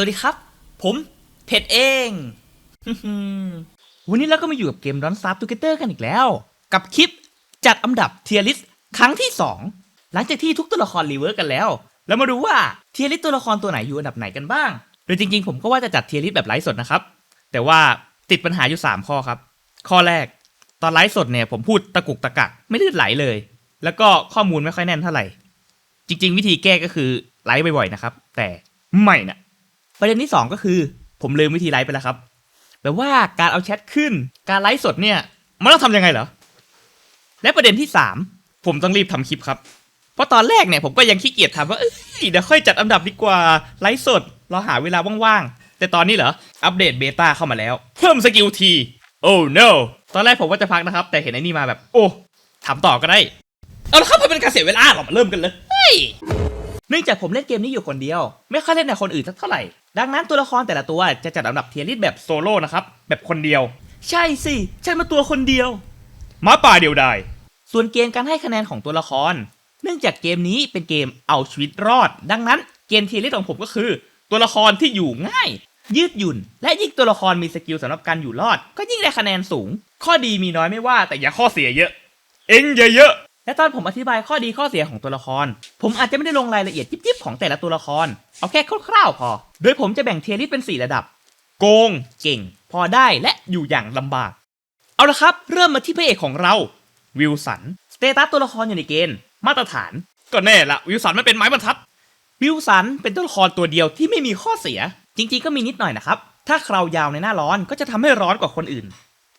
วัสดีครับ ผมเพชรเอง วันนี้เราก็มาอยู่กับเกม Don't Starve Together กันอีกแล้ว กับคลิปจัดอันดับเทียริสครั้งที่ 2 หลังจากที่ทุกตัวละครรีเวิร์กกันแล้วแล้วมาดูว่าเทียริสตัวละครตัวไหนอยู่อันดับไหนกันบ้าง โดยจริงๆ ผมก็ว่าจะจัดเทียริสแบบไลฟ์สดนะครับ แต่ว่าติดปัญหาอยู่ 3 ข้อครับ ข้อแรก ตอนไลฟ์สดเนี่ยผมพูดตะกุกตะกักไม่ลื่นไหลเลย แล้วก็ข้อมูลไม่ค่อยแน่นเท่าไหร่ จริง ๆ วิธีแก้ก็คือไลฟ์บ่อยๆนะครับ แต่ไม่นะ ประเด็นที่ 2 ก็คือ ผมลืมวิธีไลฟ์ไปแล้วครับแปลว่าการเอาแชทขึ้น การไลฟ์สดเนี่ย มันต้องทำยังไงเหรอ และประเด็นที่ 3 ผมต้องรีบทำคลิปครับ เพราะตอนแรกเนี่ยผมก็ยังขี้เกียจทำว่าเอ้ยเดี๋ยวค่อยจัดอันดับดีกว่าไลฟ์สดเราหาเวลาว่างๆแต่ตอนนี้เหรออัปเดตเบต้าเข้ามาแล้ว เพิ่มสกิลทีโอ้ no ตอนแรกผมว่าจะพักนะครับ แต่เห็นไอ้นี่มาแบบ โอ้ทำต่อก็ได้ เอาละครับเพื่อเป็นการเสียเวลาเรามาเริ่มกันเลย เฮ้ยเนื่องจากผมเล่นเกมนี้อยู่คนเดียว ไม่ค่อยเล่นกับคนอื่นสักเท่าไหร่ ดังนั้นตัวละครแต่ละตัวจะจัดอันดับเทียริสแบบโซโล่นะครับ แบบคนเดียว ใช่สิ ฉันมาตัวคนเดียวหมาป่าเดียวดายส่วนเกณฑ์การให้คะแนนของตัวละคร เนื่องจากเกมนี้เป็นเกมเอาชีวิตรอด ดังนั้นเกณฑ์เทียริสของผมก็คือ ตัวละครที่อยู่ง่าย ยืดหยุ่น และยิ่งตัวละครมีสกิลสำหรับการอยู่รอด ก็ยิ่งได้คะแนนสูง ข้อดีมีน้อยไม่ว่าแต่อย่าข้อเสียเยอะ เอ็งเยอะๆ และตอนผมอธิบายข้อดีข้อเสียของตัวละคร ผมอาจจะไม่ได้ลงรายละเอียดยิบๆของแต่ละตัวละคร เอาแค่คร่าวๆพอ โดยผมจะแบ่งเทียร์ลิสต์เป็น 4 ระดับ โกง เก่ง พอได้และอยู่อย่างลำบาก เอาละครับ เริ่มมาที่พระเอกของเรา วิลสัน สเตตัสตัวละครอยู่ในเกณฑ์ มาตรฐาน ก็แน่ละวิลสันมันเป็นไม้บรรทัด วิลสันเป็นตัวละครตัวเดียวที่ไม่มีข้อเสีย จริงๆก็มีนิดหน่อยนะครับ ถ้าคราวยาวในหน้าร้อนก็จะทำให้ร้อนกว่าคนอื่น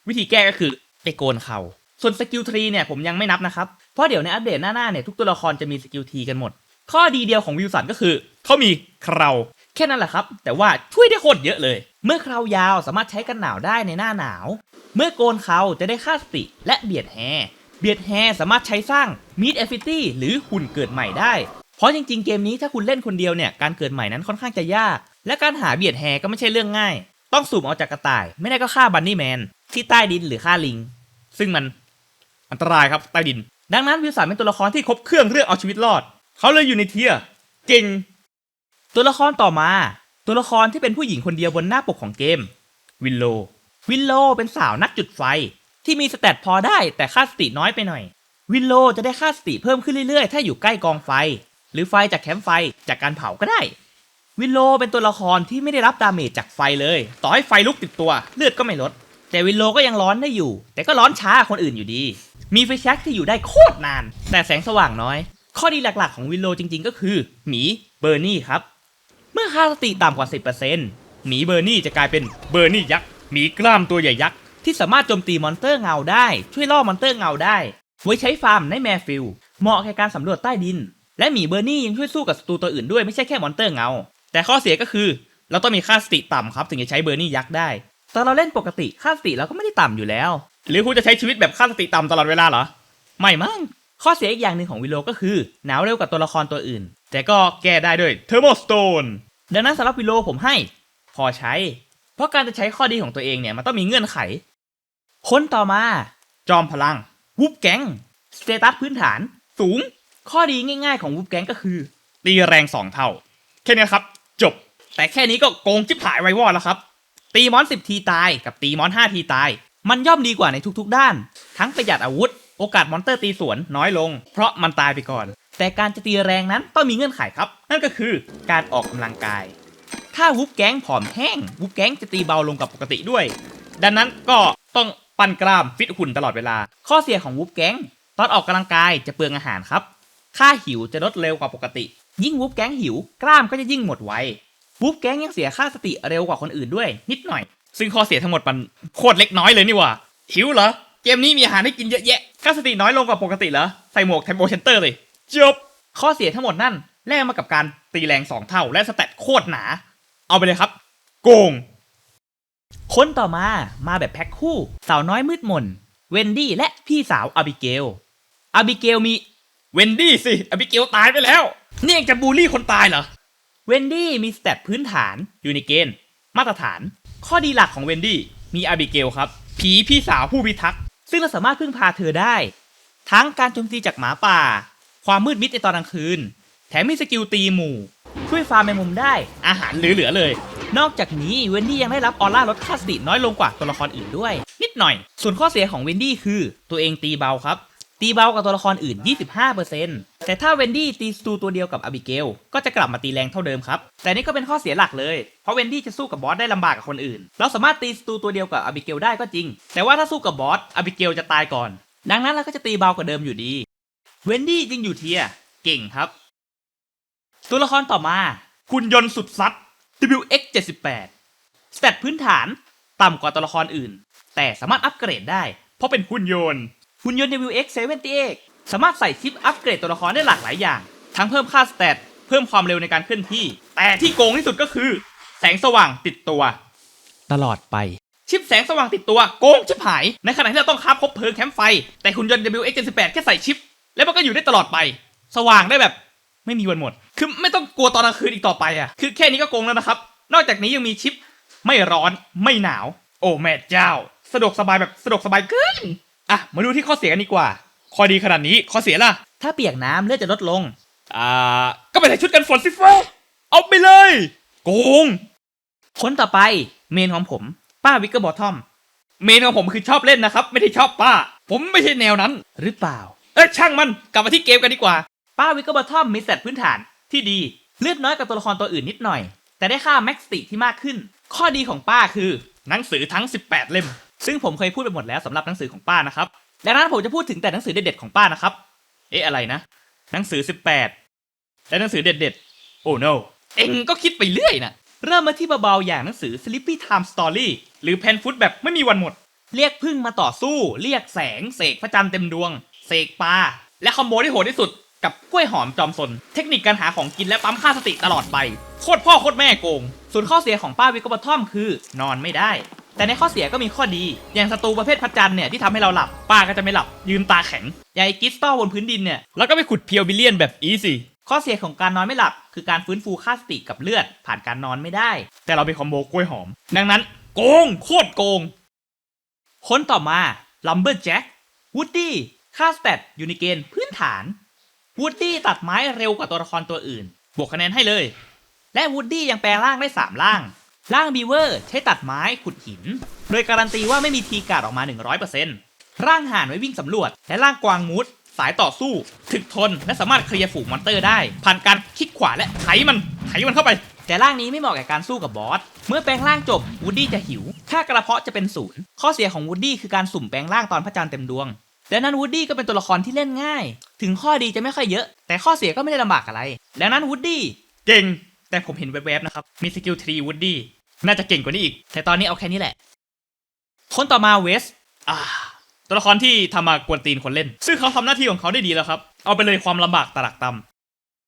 วิธีแก้ก็คือไปโกนเขา ส่วนสกิลทรีเนี่ยผมยังไม่นับนะครับ เพราะเดี๋ยวในอัปเดตหน้าๆเนี่ยทุกตัวละครจะมีสกิลทรีกันหมด ข้อดีเดียวของวิลสันก็คือ เขามีเคราแค่นั้นแหละครับ แต่ว่าช่วยได้โคตรเยอะเลย เมื่อเคราวยาวสามารถใช้กันหนาวได้ในหน้าหนาว เมื่อโกนเขาจะได้ค่าสติและเบียดแฮเบียดแฮสามารถใช้สร้างมีดเอฟฟิตี้หรือหุ่นเกิดใหม่ได้ เพราะจริงๆ เกมนี้ถ้าคุณเล่นคนเดียวเนี่ยการเกิดใหม่นั้นค่อนข้างจะยาก และการหาเบียดแฮก็ไม่ใช่เรื่องง่าย ต้องสุ่มเอาจากกระต่าย ไม่ได้ก็ฆ่าบันนี่แมนที่ใต้ดินหรือฆ่าลิง ซึ่งมัน อันตรายครับใต้ดิน ดังนั้นวิลสันเป็นตัวละครที่ครบเครื่องเรื่องเอาชีวิตรอด เขาเลยอยู่ในเทียเก่ง ตัวละครต่อมา ตัวละครที่เป็นผู้หญิงคนเดียวบนหน้าปกของเกม วิลโล วิลโลเป็นสาวนักจุดไฟ ที่มีสเตตพอได้แต่ค่าสติน้อยไปหน่อย วิลโลจะได้ค่าสติเพิ่มขึ้นเรื่อยๆ ถ้าอยู่ใกล้กองไฟ หรือไฟจากแคมป์ไฟจากการเผาก็ได้ วิลโลเป็นตัวละครที่ไม่ได้รับดาเมจจากไฟเลย ต่อให้ไฟลุกติดตัวเลือดก็ไม่ลด แต่วิลโลก็ยังร้อนได้อยู่ แต่ก็ร้อนช้าคนอื่นอยู่ดี มีไฟแช็กที่อยู่ได้โคตรนาน แต่แสงสว่างน้อย ข้อดีหลักๆของวิลโลจริงๆ ก็คือ หมีเบอร์นี่ครับ เมื่อค่าสติต่ำกว่า 10%หมีเบอร์นี่จะกลายเป็นเบอร์นี่ยักษ์หมีกล้ามตัวใหญ่ยักษ์ที่สามารถโจมตีมอนเตอร์เงาได้ ช่วยล่อมอนเตอร์เงาได้ ไว้ใช้ฟาร์มในแมฟิลเหมาะแก่การสำรวจใต้ดิน และหมีเบอร์นี่ยังช่วยสู้กับศัตรูตัวอื่นด้วยไม่ใช่แค่มอนเตอร์เงา แต่ข้อเสียก็คือ เราต้องมีค่าสติต่ำครับถึงจะใช้เบอร์นี่ยักษ์ได้ตอนเราเล่นปกติค่าสติเราก็ไม่ได้ต่ำอยู่แล้ว หรือคุณจะใช้ชีวิตแบบค่าสติต่ำตลอดเวลาเหรอ ไม่มั้งข้อเสียอีกอย่างหนึ่งของวิโลก็คือ หนาวเร็วกว่าตัวละครตัวอื่น แต่ก็แก้ได้ด้วยเทอร์โมสโตนดังนั้นสำหรับวิโลผมให้ พอใช้ เพราะการจะใช้ข้อดีของตัวเองเนี่ยมันต้องมีเงื่อนไข คนต่อมา จอมพลังวูบแก๊งสเตตัสพื้นฐาน สูง ข้อดีง่ายๆของวูบแก๊งก็คือ ตีแรงสองเท่า แค่นี้ครับ จบ แต่แค่นี้ก็โกงจิบหายไว้วอดแล้วครับ ตีมอนสิบทีตายกับตีมอนห้าทีตาย มันย่อมดีกว่าในทุกๆด้าน ทั้งประหยัดอาวุธ โอกาสมอนเตอร์ตีสวนน้อยลง เพราะมันตายไปก่อน แต่การจะตีแรงนั้นต้องมีเงื่อนไขครับ นั่นก็คือการออกกำลังกาย ถ้าวูบแก๊งผอมแห้งวูบแก๊งจะตีเบาลงกว่าปกติด้วย ดังนั้นก็ต้องปั้นกล้ามฟิตหุ่นตลอดเวลา ข้อเสียของวูบแก๊งตอนออกกำลังกายจะเปลืองอาหารครับ ค่าหิวจะลดเร็วกว่าปกติ ยิ่งวูบแก๊งหิว กล้ามก็จะยิ่งหมดไววูบแก๊งยังเสียค่าสติเร็วกว่าคนอื่นด้วย นิดหน่อย ซึ่งข้อเสียทั้งหมดมันโคตรเล็กน้อยเลยนี่หว่าหิวเหรอ เกมนี้มีอาหารให้กินเยอะแยะค่าสติน้อยลงกว่าปกติเหรอ ใส่หมวกเทมโบเชนเตอร์เลย จบ ข้อเสียทั้งหมดนั่นแลกมากับการตีแรงสองเท่า และสแตทโคตรหนา เอาไปเลยครับ โกง คนต่อมามาแบบแพ็คคู่ สาวน้อยมืดมน เวนดี้และพี่สาวอาบิเกล อาบิเกลมี เวนดี้สิ อาบิเกลตายไปแล้ว นี่ยังจะบูลลี่คนตายเหรอ เวนดี้มีสเตตพื้นฐานอยู่ในเกณฑ์ มาตรฐาน ข้อดีหลักของเวนดี้มีอาบิเกลครับ ผีพี่สาวผู้พิทักษ์ซึ่งเราสามารถพึ่งพาเธอได้ ทั้งการโจมตีจากหมาป่า ความมืดมิดในตอนกลางคืน แถมมีสกิลตีหมู่ ช่วยฟาร์มแมงมุมได้ อาหารเหลือๆเลย นอกจากนี้เวนดี้ยังได้รับออร่าลดค่าสติน้อยลงกว่าตัวละครอื่นด้วย นิดหน่อย ส่วนข้อเสียของเวนดี้คือ ตัวเองตีเบาครับ ตีเบากว่าตัวละครอื่น 25%แต่ถ้าเวนดี้ตีสตูตัวเดียวกับอบิเกล ก็จะกลับมาตีแรงเท่าเดิมครับ แต่นี่ก็เป็นข้อเสียหลักเลย เพราะเวนดี้จะสู้กับบอสได้ลำบากกับคนอื่น เราสามารถตีสตูตัวเดียวกับอบิเกลได้ก็จริง แต่ว่าถ้าสู้กับบอส อบิเกลจะตายก่อน ดังนั้นเราก็จะตีเบากว่าเดิมอยู่ดี เวนดี้จึงอยู่เทียร์เก่งครับ ตัวละครต่อมา คุณยนต์สุดซัด WX78 สเตตพื้นฐาน ต่ำกว่าตัวละครอื่น แต่สามารถอัปเกรดได้ เพราะเป็นหุ่นยนต์ หุ่นยนต์ WX78 สามารถใส่ชิปอัปเกรดตัวละครได้หลากหลายอย่าง ทั้งเพิ่มค่าสเตตเพิ่มความเร็วในการเคลื่อนที่ แต่ที่โกงที่สุดก็คือ แสงสว่างติดตัว ตลอดไป ชิปแสงสว่างติดตัวโกงชิบหาย ในขณะที่เราต้องคาบคบเพลิงแคมป์ไฟ แต่หุ่นยนต์ WX78 แค่ใส่ชิป แล้วมันก็อยู่ได้ตลอดไป สว่างได้แบบ ไม่มีวันหมด คือไม่ต้องกลัวตอนกลางคืนอีกต่อไปอะ คือแค่นี้ก็โกงแล้วนะครับ นอกจากนี้ยังมีชิป ไม่ร้อนไม่หนาว โอ้แม่เจ้า สะดวกสบายแบบสะดวกสบายเกิน อะมาดูที่ข้อเสียกันดีกว่า ข้อดีขนาดนี้ข้อเสียล่ะ ถ้าเปียกน้ำเลือดจะลดลง อ่า ก็ไปใส่ชุดกันฝนสิเฟอเอาไปเลย โกง คนต่อไปเมนของผม ป้าวิกเกอร์บอททอม เมนของผมคือชอบเล่นนะครับ ไม่ได้ชอบป้า ผมไม่ใช่แนวนั้น หรือเปล่า เอ้ยช่างมันกลับมาที่เกมกันดีกว่า ป้าวิกเกอร์บอททอมมีแสตพื้นฐานที่ดีเลือดน้อยกว่าตัวละครตัวอื่นนิดหน่อย แต่ได้ค่าแม็กซ์ติที่มากขึ้น ข้อดีของป้าคือ หนังสือทั้ง 18 เล่ม ซึ่งผมเคยพูดไปหมดแล้วสำหรับหนังสือของป้านะครับดังนั้นผมจะพูดถึงแต่หนังสือเด็ดๆของป้านะครับ เอ๊ะอะไรนะ หนังสือ 18 และหนังสือเด็ดๆ โอ้ no เองก็คิดไปเรื่อยนะเริ่มมาที่เบาๆอย่างหนังสือ Sleepy Time Story หรือแพนฟุตแบบไม่มีวันหมด เรียกพึ่งมาต่อสู้ เรียกแสง เสกพระจันทร์เต็มดวง เสกปลา และคอมโบที่โหดที่สุดกับกล้วยหอมจอมสน เทคนิคการหาของกินและปั๊มค่าสติตลอดไป โคตรพ่อโคตรแม่โกง ส่วนข้อเสียของป้าวิกบทอมคือ นอนไม่ได้ แต่ในข้อเสียก็มีข้อดี อย่างศัตรูประเภทพระจันทร์เนี่ยที่ทำให้เราหลับ ป้าก็จะไม่หลับ ยืนตาแข็งอย่างไอกิสตอลบนพื้นดินเนี่ย แล้วก็ไปขุดเพียวบิเลียนแบบอีซี่ข้อเสียของการนอนไม่หลับ คือการฟื้นฟูค่าสติกับเลือด ผ่านการนอนไม่ได้ แต่เราไปคอมโบกล้วยหอม ดังนั้น โกงโคตรโกง คนต่อมาลัมเบอร์แจ็ควูดดี้ค่าสเตตอยู่ในเกณฑ์พื้นฐานวูดดี้ตัดไม้เร็วกว่าตัวละครตัวอื่น บวกคะแนนให้เลย และวูดดี้ยังแปลงร่างได้ 3 ร่าง ร่างบีเวอร์ใช้ตัดไม้ขุดหิน โดยการันตีว่าไม่มีทีการ์ดออกมา 100%ร่างห่านไว้วิ่งสำรวจ และร่างกวางมูดสายต่อสู้ ถึกทนและสามารถเคลียร์ฝูงมอนเตอร์ได้ ผ่านการคลิกขวาและไถมันไถมันเข้าไป แต่ร่างนี้ไม่เหมาะกับการสู้กับบอส เมื่อแปลงร่างจบวูดดี้จะหิว ค่ากระเพาะจะเป็นศูนย์ข้อเสียของวูดดี้คือการสุ่มแปลงร่างตอนพระจันทร์เต็มดวงดังนั้นวูดดี้ก็เป็นตัวละครที่เล่นง่าย ถึงข้อดีจะไม่ค่อยเยอะ แต่ข้อเสียก็ไม่ได้ลำบากอะไรดังนั้นวูดดี้เก่งแต่ผมเห็นแวบๆนะครับ มีสกิลทรีวูดดี้ น่าจะเก่งกว่านี้อีก แต่ตอนนี้เอาแค่นี้แหละ คนต่อมาเวสอ่าตัวละครที่ทำมากวนตีนคนเล่น ซึ่งเขาทำหน้าที่ของเขาได้ดีแล้วครับ เอาไปเลยความลำบากตรากต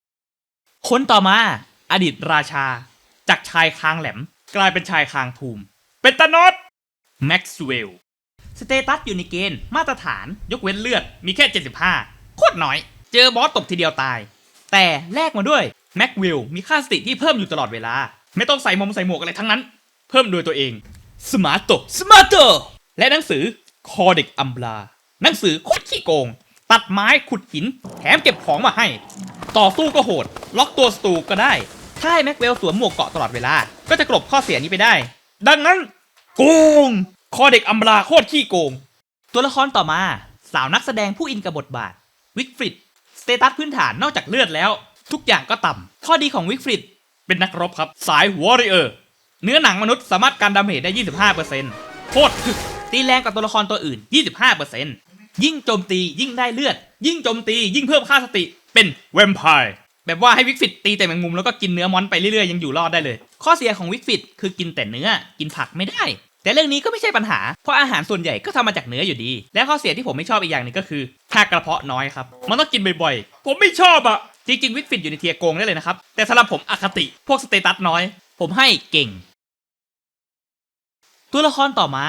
ำคนต่อมาอดีตราชา จากชายคางแหลม กลายเป็นชายคางทูมเป็นตานอสแม็กซ์เวลล์สเตตัสอยู่ในเกณฑ์มาตรฐานยกเว้นเลือด มีแค่ 75 โคตรน้อย เจอบอสตบทีเดียวตาย แต่แลกมาด้วยแม็กวิลมีค่าสติที่เพิ่มอยู่ตลอดเวลา ไม่ต้องใส่มงใส่หมวกอะไรทั้งนั้น เพิ่มโดยตัวเองสมาร์ตโตสมาร์ตโตและหนังสือคอเด็กอัมบลาหนังสือโคตรขี้โกง ตัดไม้ขุดหิน แถมเก็บของมาให้ ต่อสู้ก็โหด ล็อกตัวสตูก็ได้ถ้าให้แม็กเวลสวมหมวกเกาะตลอดเวลา ก็จะกลบข้อเสียนี้ไปได้ ดังนั้น โกง คอเด็กอัมบลาโคตรขี้โกง ตัวละครต่อมา สาวนักแสดงผู้อินกับบทบาท วิกฟริดสเตตัสพื้นฐานนอกจากเลือดแล้ว ทุกอย่างก็ต่ำข้อดีของวิกฟริด เป็นนักรบครับ สายวอริเออร์เนื้อหนังมนุษย์สามารถกันดาเมจได้ 25%โคตรถึกตีแรงกว่าตัวละครตัวอื่น 25%ยิ่งโจมตียิ่งได้เลือด ยิ่งโจมตียิ่งเพิ่มค่าสติเป็นแวมไพร์แบบว่าให้วิกฟิตตีแต่แมงมุมแล้วก็กินเนื้อมอนไปเรื่อยๆยังอยู่รอดได้เลย ข้อเสียของวิกฟิตคือกินแต่เนื้อกินผักไม่ได้ แต่เรื่องนี้ก็ไม่ใช่ปัญหา เพราะอาหารส่วนใหญ่ก็ทำมาจากเนื้ออยู่ดี และข้อเสียที่ผมไม่ชอบอีกอย่างหนึงก็คือค่ากระเพาะน้อยครับ มันต้องกินบ่อยๆ ผมไม่ชอบอะ จริงๆวิกฟิตอยู่ในเทียโกงได้เลยนะครับ แต่สำหรับผมอคติพวกสเตตัสน้อย ผมให้เก่ง ตัวละครต่อมา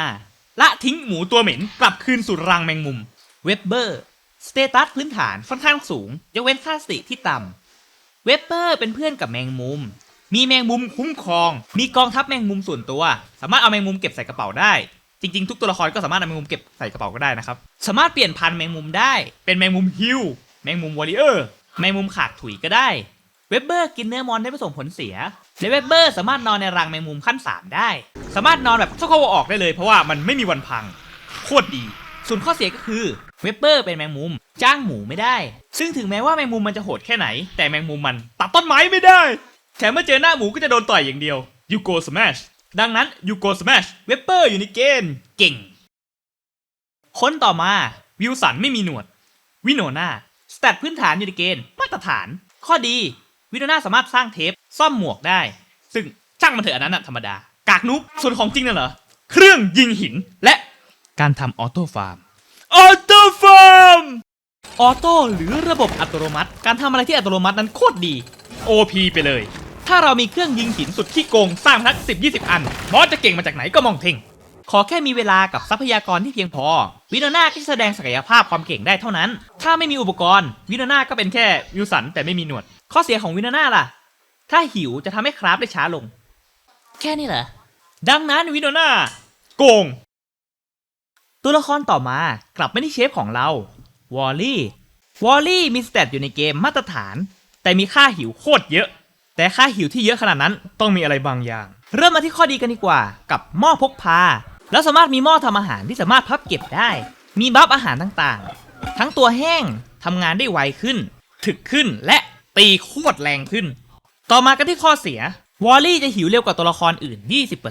ละทิ้งหมูตัวเหม็นกลับคืนสู่รังแมงมุม เวบเบอร์สเตตัสพื้นฐานค่อนข้างสูงยกเว้นค่าสติที่ต่ำเวบเบอร์เป็นเพื่อนกับแมงมุม มีแมงมุมคุ้มครอง มีกองทัพแมงมุมส่วนตัว สามารถเอาแมงมุมเก็บใส่กระเป๋าได้จริงๆ ทุกตัวละครก็สามารถเอาแมงมุมเก็บใส่กระเป๋าก็ได้นะครับ สามารถเปลี่ยนพันธุ์แมงมุมได้ เป็นแมงมุมฮิวแมงมุมวอริเออร์ แมงมุมขาดถุยก็ได้ เวบเบอร์กินเนื้อมอนได้ไม่ส่งผลเสียเละเวบเบอร์สามารถนอนในรังแมงมุมขั้น 3 ได้ สามารถนอนแบบเข้าออกได้เลยเพราะว่ามันไม่มีวันพัง โคตรดี ส่วนข้อเสียก็คือเวบเปอร์เป็นแมงมุม จ้างหมูไม่ได้ ซึ่งถึงแม้ว่าแมงมุมมันจะโหดแค่ไหน แต่แมงมุมมันตัดต้นไม้ไม่ได้ แถมเมื่อเจอหน้าหมูก็จะโดนต่อยอย่างเดียว you go smash ดังนั้น you go smash เวเปอร์อยู่ในเกณฑ์เก่ง คนต่อมาวิลสันไม่มีหนวด วิโนนา แตทพื้นฐานอยู่ในเกณฑ์มาตรฐาน ข้อดี วิโนนาสามารถสร้างเทปซ่อมหมวกได้ ซึ่งช่างมันเถอะอันนั้นนะธรรมดา กากนุ๊บส่วนของจริงน่ะเหรอ เครื่องยิงหินและการทำออโต้ฟาร์ม ออโต้ฟาร์ม ออโต้หรือระบบอัตโนมัติ การทำอะไรที่อัตโนมัตินั้นโคตรดี OP ไปเลย ถ้าเรามีเครื่องยิงหินสุดขี้โกงสร้างทักสิบยี่สิบอันบอสจะเก่งมาจากไหนก็มองเท่งขอแค่มีเวลากับทรัพยากรที่เพียงพอ วิโนนาก็จะแสดงศักยภาพความเก่งได้เท่านั้น ถ้าไม่มีอุปกรณ์ วิโนนาก็เป็นแค่วิวสันแต่ไม่มีหนวด ข้อเสียของวิโนนาล่ะ ถ้าหิวจะทำให้คราฟได้ช้าลง แค่นี้เหรอ ดังนั้นวิโนนาโกง ตัวละครต่อมากลับไม่ที่เชฟของเรา วอลลี่ วอลลี่มีสเตตอยู่ในเกมมาตรฐาน แต่มีค่าหิวโคตรเยอะ แต่ค่าหิวที่เยอะขนาดนั้นต้องมีอะไรบางอย่าง เริ่มมาที่ข้อดีกันดีกว่า กับหม้อพกพา แล้วสามารถมีหม้อทำอาหารที่สามารถพับเก็บได้ มีบัฟอาหารต่างๆ ทั้งตัวแห้งทำงานได้ไวขึ้น ถึกขึ้นและตีโคตรแรงขึ้น ต่อมากันที่ข้อเสียวอลลี่จะหิวเร็วกว่าตัวละครอื่น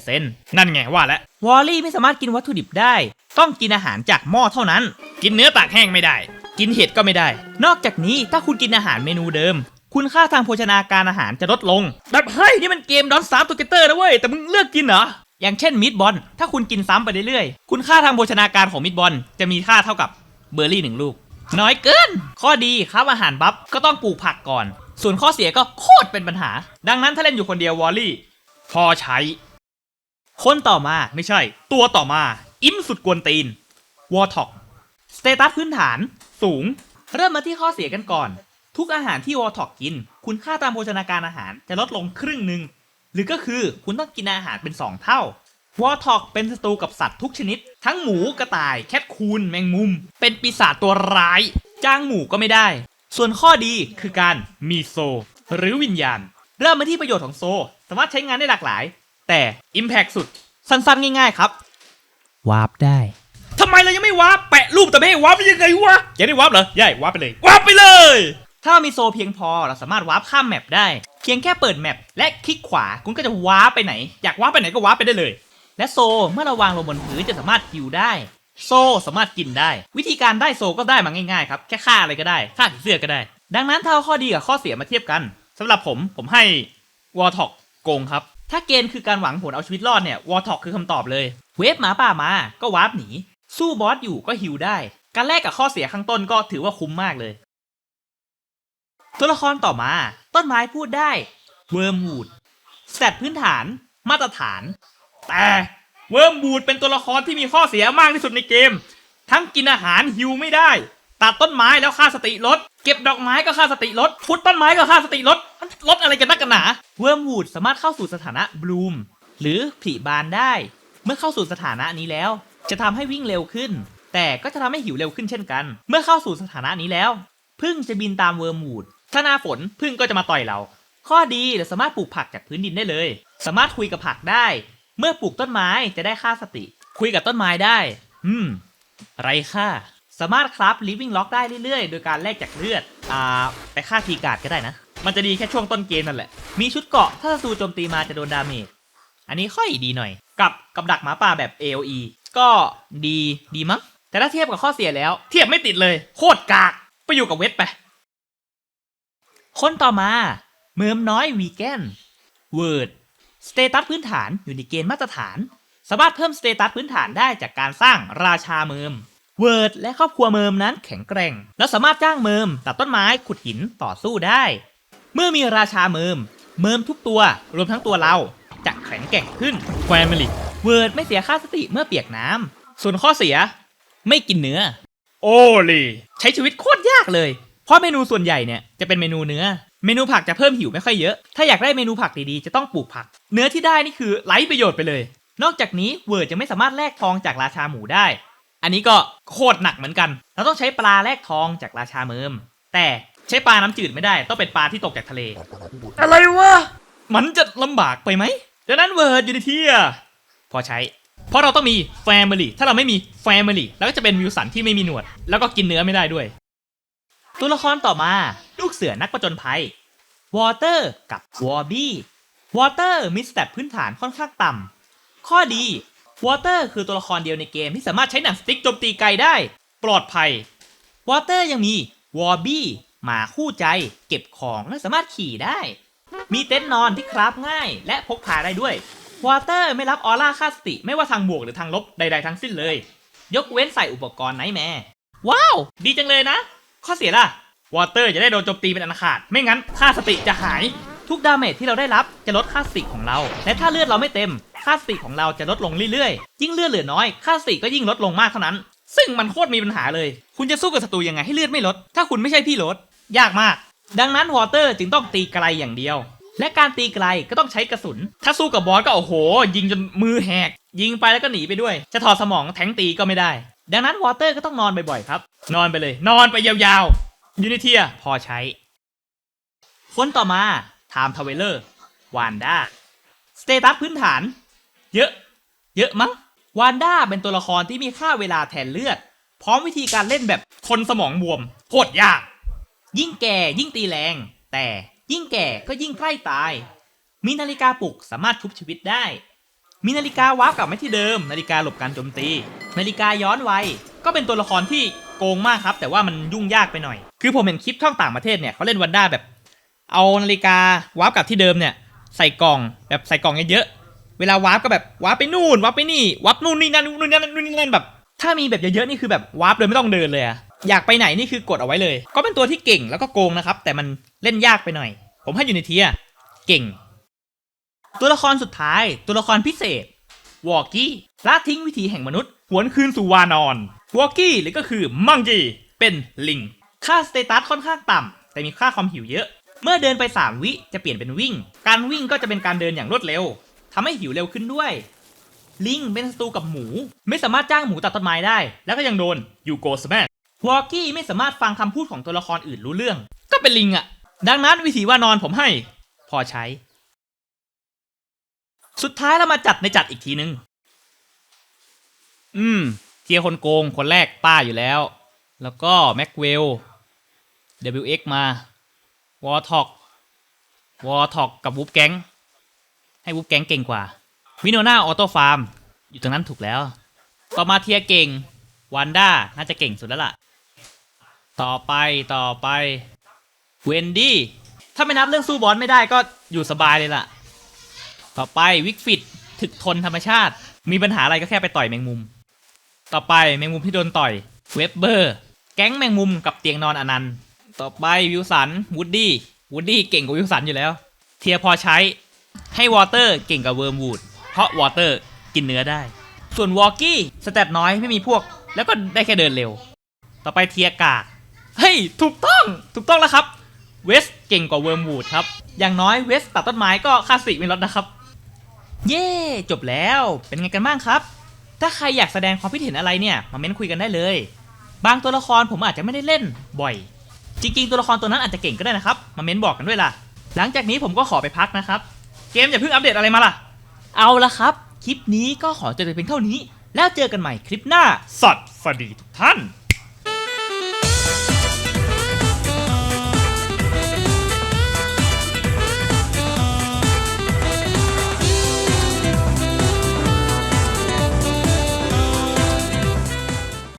20%นั่นไงว่าแล้ววอลลี่ไม่สามารถกินวัตถุดิบได้ ต้องกินอาหารจากหม้อเท่านั้น กินเนื้อตากแห้งไม่ได้ กินเห็ดก็ไม่ได้ นอกจากนี้ถ้าคุณกินอาหารเมนูเดิม คุณค่าทางโภชนาการอาหารจะลดลง แบบเฮ้ยนี่มันเกมดอนสามตัวเกเตอร์นะเว้ย แต่มึงเลือกกินเหรอ อย่างเช่นมิดบอลถ้าคุณกินซ้ำไปเรื่อยๆ คุณค่าทางโภชนาการของมิดบอลจะมีค่าเท่ากับเบอร์รี่หนึ่งลูก น้อยเกิน ข้อดีครับอาหารบัฟก็ต้องปลูกผักก่อน ส่วนข้อเสียก็โคตรเป็นปัญหา ดังนั้นถ้าเล่นอยู่คนเดียววอลลี่ พอใช้ คนต่อมาไม่ใช่ ตัวต่อมา อิมสุดกวนตีนวอท็อกสเตตัสพื้นฐาน สูง เริ่มมาที่ข้อเสียกันก่อน ทุกอาหารที่วอท็อกกิน คุณค่าตามโภชนาการอาหารจะลดลงครึ่งหนึ่ง หรือก็คือคุณต้องกินอาหารเป็น 2 เท่าวอท็อกเป็นศัตรูกับสัตว์ทุกชนิด ทั้งหมูกระต่ายแคทคูนแมงมุม เป็นปีศาจตัวร้าย จ้างหมูก็ไม่ได้ ส่วนข้อดีคือการมีโซ หรือวิญญาณ เริ่มมาที่ประโยชน์ของโซ สามารถใช้งานได้หลากหลาย แต่ Impact สุด สั้นๆ ง่ายๆครับ วาร์ปได้ทำไมเรายังไม่วาร์ปแปะรูปแต่ไม่ให้วาร์ปยังไงวะยังได้วาร์ปเหรอใหญ่วาร์ปไปเลยวาร์ปไปเลย ถ้าเรามีโซเพียงพอเราสามารถวาร์ปข้ามแมปได้ เพียงแค่เปิดแมปและคลิกขวาคุณก็จะวาร์ปไปไหน อยากวาร์ปไปไหนก็วาร์ปไปได้เลย และโซเมื่อเราวางลงบนพื้นจะสามารถฮิวได้ โซสามารถกินได้ วิธีการได้โซก็ได้มาง่ายๆครับแค่ฆ่าอะไรก็ได้ฆ่าผีเสื้อก็ได้ ดังนั้นถ้าเอาข้อดีกับข้อเสียมาเทียบกันสำหรับผมผมให้วอ r ท็อกโกงครับถ้าเกณฑ์คือการหวังผลเอาชีวิตรอดเนี่ยวอ r ท็อกคือคำตอบเลยเวฟหมาป่ามาก็วาร์ปหนีสู้บอสอยู่ก็ฮิวได้ การแลกกับข้อเสียข้างต้นก็ถือว่าคุ้มมากเลย ตัวละครต่อมา ต้นไม้พูดได้เวิร์มวูดสแตทพื้นฐานมาตรฐาน แต่เวิร์มวูดเป็นตัวละครที่มีข้อเสียมากที่สุดในเกม ทั้งกินอาหารฮิวไม่ได้ ตัดต้นไม้แล้วค่าสติลด เก็บดอกไม้ก็ค่าสติลดพุดต้นไม้ก็ค่าสติลดมันลดอะไรกันนักกันหนาเวิร์มวูดสามารถเข้าสู่สถานะบลูมหรือผลิบานได้ เมื่อเข้าสู่สถานะนี้แล้ว จะทำให้วิ่งเร็วขึ้น แต่ก็จะทำให้หิวเร็วขึ้นเช่นกัน เมื่อเข้าสู่สถานะนี้แล้วพึ่งจะบินตามเวิร์มวูด ถ้าหน้าฝนพึ่งก็จะมาต่อยเรา ข้อดีเราสามารถปลูกผักจากพื้นดินได้เลย สามารถคุยกับผักได้ เมื่อปลูกต้นไม้จะได้ค่าสติ คุยกับต้นไม้ได้ อืม ไรค่า สามารถคราฟ living lock ได้เรื่อยๆ โดยการแลกจากเลือด อ่า ไปฆ่าทีการ์ดก็ได้นะ มันจะดีแค่ช่วงต้นเกมนั่นแหละ มีชุดเกาะถ้าศัตรูโจมตีมาจะโดนดาเมจ อันนี้ค่อยดีหน่อย กับกับดักหมาป่าแบบ AOE ก็ดีดีมั้ง แต่ถ้าเทียบกับข้อเสียแล้ว เทียบไม่ติดเลย โคตรกาก ไปอยู่กับเวทไป คนต่อมา เมิมน้อยวีแกนเวิร์ดสเตตัสพื้นฐานอยู่ในเกณฑ์มาตรฐาน สามารถเพิ่มสเตตัสพื้นฐานได้จากการสร้างราชาเมิมเวิร์ดและครอบครัวเมิมนั้นแข็งแกร่ง และสามารถจ้างเมิมตัดต้นไม้ขุดหินต่อสู้ได้ เมื่อมีราชาเมิม เมิมทุกตัวรวมทั้งตัวเราจะแข็งแกร่งขึ้นแควมลิกเวิร์ดไม่เสียค่าสติเมื่อเปียกน้ำส่วนข้อเสีย ไม่กินเนื้อ โอ้ลีใช้ชีวิตโคตรยากเลย เพราะเมนูส่วนใหญ่เนี่ยจะเป็นเมนูเนื้อ เมนูผักจะเพิ่มหิวไม่ค่อยเยอะ ถ้าอยากได้เมนูผักดีๆ จะต้องปลูกผัก เนื้อที่ได้นี่คือไร้ประโยชน์ไปเลย นอกจากนี้เวิร์ดจะไม่สามารถแลกทองจากราชาหมูได้ อันนี้ก็โคตรหนักเหมือนกัน เราต้องใช้ปลาแลกทองจากราชาเมิม แต่ใช้ปลาน้ำจืดไม่ได้ ต้องเป็นปลาที่ตกจากทะเล อะไรวะ มันจะลำบากไปไหมดังนั้นเวิร์ดอยู่ในเทียพอใช้ เพราะเราต้องมี Family ถ้าเราไม่มี Family แล้วก็จะเป็นวิวสันที่ไม่มีหนวด แล้วก็กินเนื้อไม่ได้ด้วย ตัวละครต่อมาลูกเสือนักประจนภัยวอเตอร์กับวอร์บี้วอเตอร์มีสเตตพื้นฐานค่อนข้างต่ำข้อดีวอเตอร์คือตัวละครเดียวในเกมที่สามารถใช้หนังสติ๊กโจมตีไกลได้ ปลอดภัยวอเตอร์ยังมีวอร์บี้หมาคู่ใจ เก็บของและสามารถขี่ได้ มีเต็นท์นอนที่คราฟง่าย และพกพาได้ด้วยวอเตอร์ไม่รับออร่าค่าสติไม่ว่าทางบวกหรือทางลบใด ๆ ทั้งสิ้นเลย ยกเว้นใส่อุปกรณ์ไนท์แมร์ว้าว ดีจังเลยนะ ข้อเสียล่ะ วอเตอร์จะได้โดนโจมตีเป็นอันขาด ไม่งั้นค่าสติจะหาย ทุกดาเมจที่เราได้รับจะลดค่าสติของเรา และถ้าเลือดเราไม่เต็ม ค่าสติของเราจะลดลงเรื่อยๆ ยิ่งเลือดเหลือน้อย ค่าสติก็ยิ่งลดลงมากเท่านั้น ซึ่งมันโคตรมีปัญหาเลย คุณจะสู้กับศัตรูยังไงให้เลือดไม่ลด ถ้าคุณไม่ใช่พี่ลด ยากมาก ดังนั้นวอเตอร์จึงต้องตีไกลอย่างเดียว และการตีไกลก็ต้องใช้กระสุน ถ้าสู้กับบอสก็โอ้โห ยิงจนมือแหก ยิงไปแล้วก็หนีไปด้วย จะถอดสมองแทงตีก็ไม่ได้ ดังนั้นวอเตอร์ก็ต้องนอนบ่อยๆครับ นอนไปเลย นอนไปยาวๆยูนิเทียพอใช้ คนต่อมาไทม์ทาวเวลเลอร์วานด้าสเตตัสพื้นฐาน เยอะ เยอะมั้งวานด้าเป็นตัวละครที่มีค่าเวลาแทนเลือด พร้อมวิธีการเล่นแบบคนสมองบวมโคตรยาก ยิ่งแก่ยิ่งตีแรง แต่ยิ่งแก่ก็ยิ่งใกล้ตาย มีนาฬิกาปลุกสามารถชุบชีวิตได้ มีนาฬิกาวาร์ปกลับมาที่เดิม นาฬิกาหลบการโจมตี นาฬิกาย้อนวัยก็เป็นตัวละครที่โกงมากครับ แต่ว่ามันยุ่งยากไปหน่อย คือผมเห็นคลิปช่องต่างประเทศเนี่ยเขาเล่นวันด้าแบบ เอานาฬิกาวาร์ปกลับที่เดิมเนี่ยใส่กล่องแบบใส่กล่องเยอะๆเวลาวาร์ปก็แบบวาร์ปไปนู่นวาร์ปไปนี่วาร์ปนู่นนี่นั่นนู่นนี่นั่นนู่นนี่นั่นแบบ ถ้ามีแบบเยอะๆนี่คือแบบวาร์ปโดยไม่ต้องเดินเลยอะอยากไปไหนนี่คือกดเอาไว้เลย ก็เป็นตัวที่เก่งแล้วก็โกงนะครับแต่มันเล่นยากไปหน่อย ผมให้อยู่ในเทียเก่ง ตัวละครสุดท้าย ตัวละครพิเศษ วอกกี้ละทิ้งวิถีแห่งมนุษย์ หวนคืนสู่วานอน วอกกี้หรือก็คือมังจีเป็นลิง ค่าสเตตัสค่อนข้างต่ำ แต่มีค่าความหิวเยอะ เมื่อเดินไป 3 วิจะเปลี่ยนเป็นวิ่ง การวิ่งก็จะเป็นการเดินอย่างรวดเร็วทำให้หิวเร็วขึ้นด้วย ลิงเป็นศัตรูกับหมู ไม่สามารถจ้างหมูตัดต้นไม้ได้ แล้วก็ยังโดนยูโกสแมนวอกกี้ไม่สามารถฟังคำพูดของตัวละครอื่นรู้เรื่อง ก็เป็นลิงอะดังนั้นวิธีว่านอนผมให้ พอใช้ สุดท้ายเรามาจัดในจัดอีกทีนึง อืม เทียร์คนโกงคนแรกป้าอยู่แล้ว แล้วก็แม็กเวล WX มาวอท็อกวอท็อกกับวูฟแก๊ง ให้วูฟแก๊งเก่งกว่าวิโนนาออโต้ฟาร์ม อยู่ตรงนั้นถูกแล้ว ต่อมาเทียร์เก่งวันด้าน่าจะเก่งสุดแล้วล่ะ ต่อไปต่อไป เวนดี้ ถ้าไม่นับเรื่องสู้บอลไม่ได้ก็อยู่สบายเลยล่ะ ต่อไปวิกฟิตถึกทนธรรมชาติ มีปัญหาอะไรก็แค่ไปต่อยแมงมุม ต่อไปแมงมุมที่โดนต่อยเวบเบอร์ แก๊งแมงมุมกับเตียงนอนอนันต์ ต่อไปวิวสันวูดดี้วูดดี้เก่งกว่าวิวสันอยู่แล้ว เทียพอใช้ให้วอเตอร์เก่งกับเวิร์มวูดเพราะวอเตอร์กินเนื้อได้ ส่วนวอลกี้สเตตน้อยไม่มีพวก แล้วก็ได้แค่เดินเร็ว ต่อไปเทียกากเฮ้ยถูกต้องถูกต้องแล้วครับเวสเก่งกว่าเวิร์มวูดครับ อย่างน้อยเวสตัดต้นไม้ก็ค่าสิไม่ลดนะครับ เย่จบแล้วเป็นไงกันบ้างครับ ถ้าใครอยากแสดงความคิดเห็นอะไรเนี่ยมาเม้นคุยกันได้เลย บางตัวละครผมอาจจะไม่ได้เล่นบ่อย จริง ๆ ตัวละครตัวนั้นอาจจะเก่งก็ได้นะครับ มาเม้นบอกกันด้วยล่ะ หลังจากนี้ผมก็ขอไปพักนะครับ เกมอย่าเพิ่งอัปเดตอะไรมาล่ะ เอาละครับ คลิปนี้ก็ขอจบเพียงเท่านี้ แล้วเจอกันใหม่คลิปหน้าสวัสดีทุกท่าน